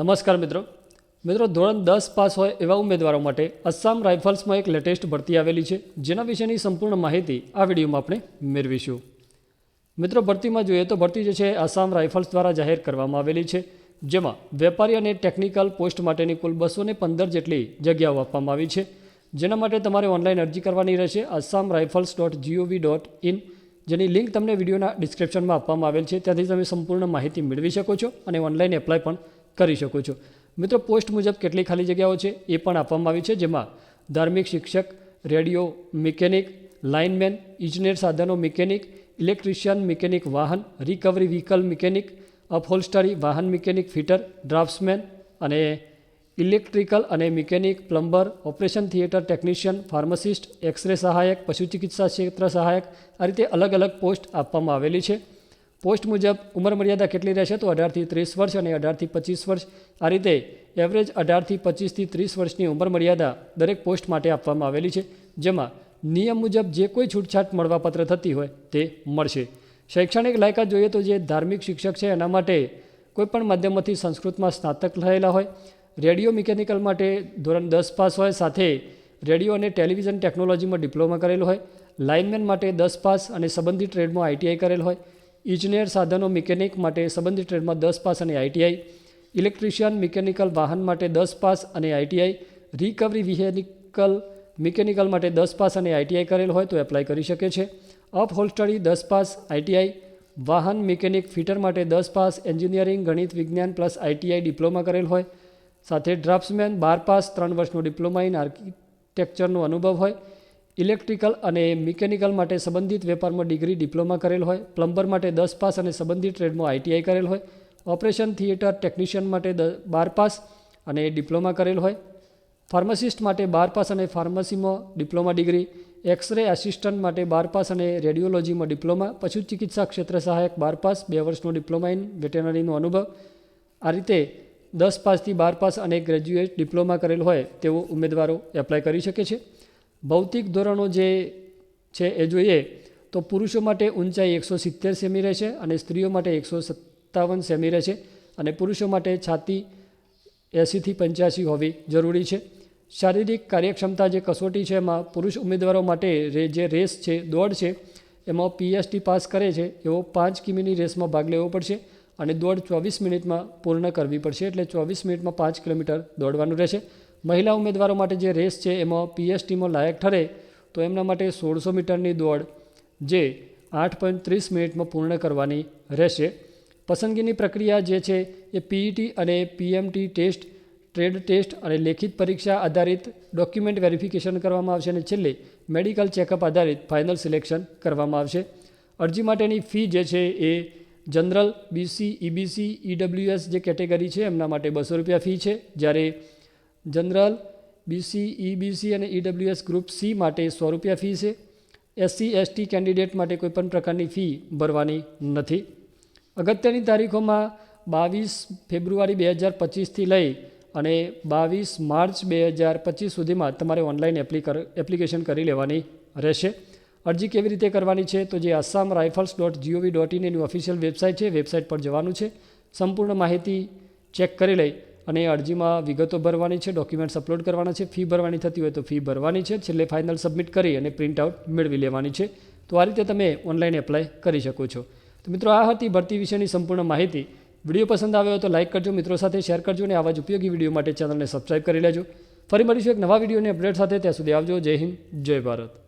નમસ્કાર મિત્રો. મિત્રો, ધોરણ દસ પાસ હોય એવા ઉમેદવારો માટે અસ્સામ રાઇફલ્સમાં એક લેટેસ્ટ ભરતી આવેલી છે, જેના વિશેની સંપૂર્ણ માહિતી આ વિડીયોમાં આપણે મેળવીશું. મિત્રો, ભરતીમાં જોઈએ તો ભરતી જે છે આસામ રાઇફલ્સ દ્વારા જાહેર કરવામાં આવેલી છે, જેમાં વેપારી અને ટેકનિકલ પોસ્ટ માટેની કુલ બસો પંદર જેટલી જગ્યાઓ આપવામાં આવી છે, જેના માટે તમારે ઓનલાઈન અરજી કરવાની રહેશે Assam rifles dot GOV dot in. જેની લિંક તમને વિડીયોના ડિસ્ક્રિપ્શનમાં આપવામાં આવેલ છે, ત્યાંથી તમે સંપૂર્ણ માહિતી મેળવી શકો છો અને ઓનલાઈન એપ્લાય પણ કરી શકો છો. મિત્રો, પોસ્ટ મુજબ કેટલી ખાલી જગ્યાઓ છે એ પણ આપવામાં આવી છે, જેમાં ધાર્મિક શિક્ષક, રેડિયો મિકેનિક, લાઇનમેન, ઇજનેર સાધનો મિકેનિક, ઇલેક્ટ્રિશિયન મિકેનિક વાહન, રિકવરી વ્હીકલ મિકેનિક, અપહોલ્સ્ટરી વાહન મિકેનિક ફિટર, ડ્રાફ્ટ્સમેન અને ઇલેક્ટ્રિકલ અને mechanic plumber, operation theatre technician, pharmacist, x-ray સહાયક, પશુ ચિકિત્સા ક્ષેત્ર સહાયક આ રીતે અલગ અલગ પોસ્ટ આપવામાં આવેલી છે. પોસ્ટ મુજબ ઉંમર મર્યાદા કેટલી રહેશે તો અઢારથી ત્રીસ વર્ષ અને અઢારથી પચીસ વર્ષ. આ રીતે એવરેજ અઢારથી પચીસથી ત્રીસ વર્ષની ઉંમર મર્યાદા દરેક પોસ્ટ માટે આપવામાં આવેલી છે, જેમાં નિયમ મુજબ જે કોઈ છૂટછાટ મળવાપાત્ર થતી હોય તે મળશે. શૈક્ષણિક લાયકાત જોઈએ તો જે ધાર્મિક શિક્ષક છે એના માટે કોઈપણ માધ્યમથી સંસ્કૃતમાં સ્નાતક થયેલા હોય, રેડિયો મિકેનિકલ માટે ધોરણ દસ પાસ હોય, સાથે રેડિયો અને ટેલિવિઝન ટેકનોલોજીમાં ડિપ્લોમા કરેલો હોય, લાઇનમેન માટે દસ પાસ અને સંબંધિત ટ્રેડમાં આઈટીઆઈ કરેલ હોય ઇજનેર સાધનો મિકેનિક માટે સંબંધિત ટ્રેડમાં દસ પાસ અને આઈટીઆઈ ઇલેક્ટ્રિશિયન મિકેનિકલ વાહન માટે દસ પાસ અને આઈટીઆઈ રિકવરી વિહેનિકલ મિકેનિકલ માટે દસ પાસ અને આઈટીઆઈ કરેલ હોય તો એપ્લાય કરી શકે છે. અપ હોલ્સ્ટડી દસ પાસ આઈટીઆઈ વાહન મિકેનિક ફિટર માટે દસ પાસ, એન્જિનિયરિંગ, ગણિત, વિજ્ઞાન પ્લસ આઈટીઆઈ ડિપ્લોમા કરેલ હોય. સાથે ડ્રાફ્ટ્સમેન બાર પાસ, ત્રણ વર્ષનો ડિપ્લોમા ઇન આર્કિટેક્ચરનો અનુભવ હોય. ઇલેક્ટ્રિકલ અને મિકેનિકલ માટે સંબંધિત વેપારમાં ડિગ્રી, ડિપ્લોમા કરેલ હોય, પ્લમ્બર માટે દસ પાસ અને સંબંધિત ટ્રેડમાં આઈટીઆઈ કરેલ હોય, ઓપરેશન થિયેટર ટેકનિશિયન માટે બાર પાસ અને ડિપ્લોમા કરેલ હોય, ફાર્માસિસ્ટ માટે બાર પાસ અને ફાર્મસીમાં ડિપ્લોમા ડિગ્રી, એક્સરે આસિસ્ટન્ટ માટે બાર પાસ અને રેડિયોલોજીમાં ડિપ્લોમા, પશુ ચિકિત્સા ક્ષેત્ર સહાયક બાર પાસ, બે વર્ષનો ડિપ્લોમા ઇન વેટેનરીનો અનુભવ. આ રીતે દસ પાસથી બાર પાસ અને ગ્રેજ્યુએટ ડિપ્લોમા કરેલ હોય તેવો ઉમેદવારો એપ્લાય કરી શકે છે. ભૌતિક ધોરણો જે છે એ જોઈએ તો પુરુષો માટે ઊંચાઈ એકસો સિત્તેર સેમી રહેશે અને સ્ત્રીઓ માટે એકસો સત્તાવન સેમી રહેશે અને પુરુષો માટે છાતી એંસીથી પંચ્યાસી હોવી જરૂરી છે. શારીરિક કાર્યક્ષમતા જે કસોટી છે એમાં પુરુષ ઉમેદવારો માટે જે રેસ છે, દોડ છે, એમાં પીએચડી પાસ કરે છે, એવો પાંચ કિમીની રેસમાં ભાગ લેવો પડશે અને દોડ ચોવીસ મિનિટમાં પૂર્ણ કરવી પડશે એટલે ચોવીસ મિનિટમાં પાંચ કિલોમીટર દોડવાનું રહેશે. મહિલા ઉમેદવારો માટે જે રેસ છે, એમાં પીએસટીમાં લાયક ઠરે, તો એમના માટે સોળસો મીટરની દોડ, જે આઠ પોઈન્ટ ત્રીસ મિનિટમાં પૂર્ણ કરવાની રહેશે. પસંદગીની પ્રક્રિયા જે છે, એ પીઈટી અને પીએમટી ટેસ્ટ, ટ્રેડ ટેસ્ટ અને લેખિત પરીક્ષા આધારિત ડોક્યુમેન્ટ વેરિફિકેશન કરવામાં આવશે અને છેલ્લે મેડિકલ ચેકઅપ આધારિત ફાઇનલ સિલેક્શન કરવામાં આવશે. અરજી માટેની ફી જે છે, એ જનરલ, બીસી, ઈબીસી, ઈડબ્લ્યુએસ જે કેટેગરી છે, એમના માટે બસો રૂપિયા ફી છે. જ્યારે જનરલ બીસી ઈબીસી અને ઈડબ્લ્યુએસ ગ્રુપ સી માટે સો રૂપિયા ફી છે. એસસી એસટી કેન્ડિડેટ માટે કોઈપણ પ્રકારની ફી ભરવાની નથી. અગત્યની તારીખોમાં બાવીસ ફેબ્રુઆરી બે હજાર પચીસથી લઈ અને બાવીસ માર્ચ બે હજાર પચીસ સુધીમાં તમારે ઓનલાઈન એપ્લિકર એપ્લિકેશન કરી લેવાની રહેશે. અરજી કેવી રીતે કરવાની છે તો જે Assam rifles dot GOV dot in any official website છે, વેબસાઇટ પર જવાનું છે. સંપૂર્ણ માહિતી ચેક કરી લઈ અને એ અરજીમાં વિગતો ભરવાની છે ડોક્યુમેન્ટ્સ અપલોડ કરવાના છે ફી ભરવાની થતી હોય તો ફી ભરવાની છે, છેલ્લે ફાઇનલ સબમિટ કરી અને પ્રિન્ટ આઉટ મેળવી લેવાની છે. તો આ રીતે તમે ઓનલાઈન એપ્લાય કરી શકો છો. તો મિત્રો, આ હતી ભરતી વિશેની સંપૂર્ણ માહિતી. વીડિયો પસંદ આવ્યો તો લાઇક કરજો, મિત્રો સાથે શેર કરજો અને આવા જ ઉપયોગી વીડિયો માટે ચેનલને સબસ્ક્રાઇબ કરી લેજો. ફરી મળીશું એક નવા વિડીયોની અપડેટ સાથે. ત્યાં સુધી આવજો. જય હિન્દ, જય ભારત.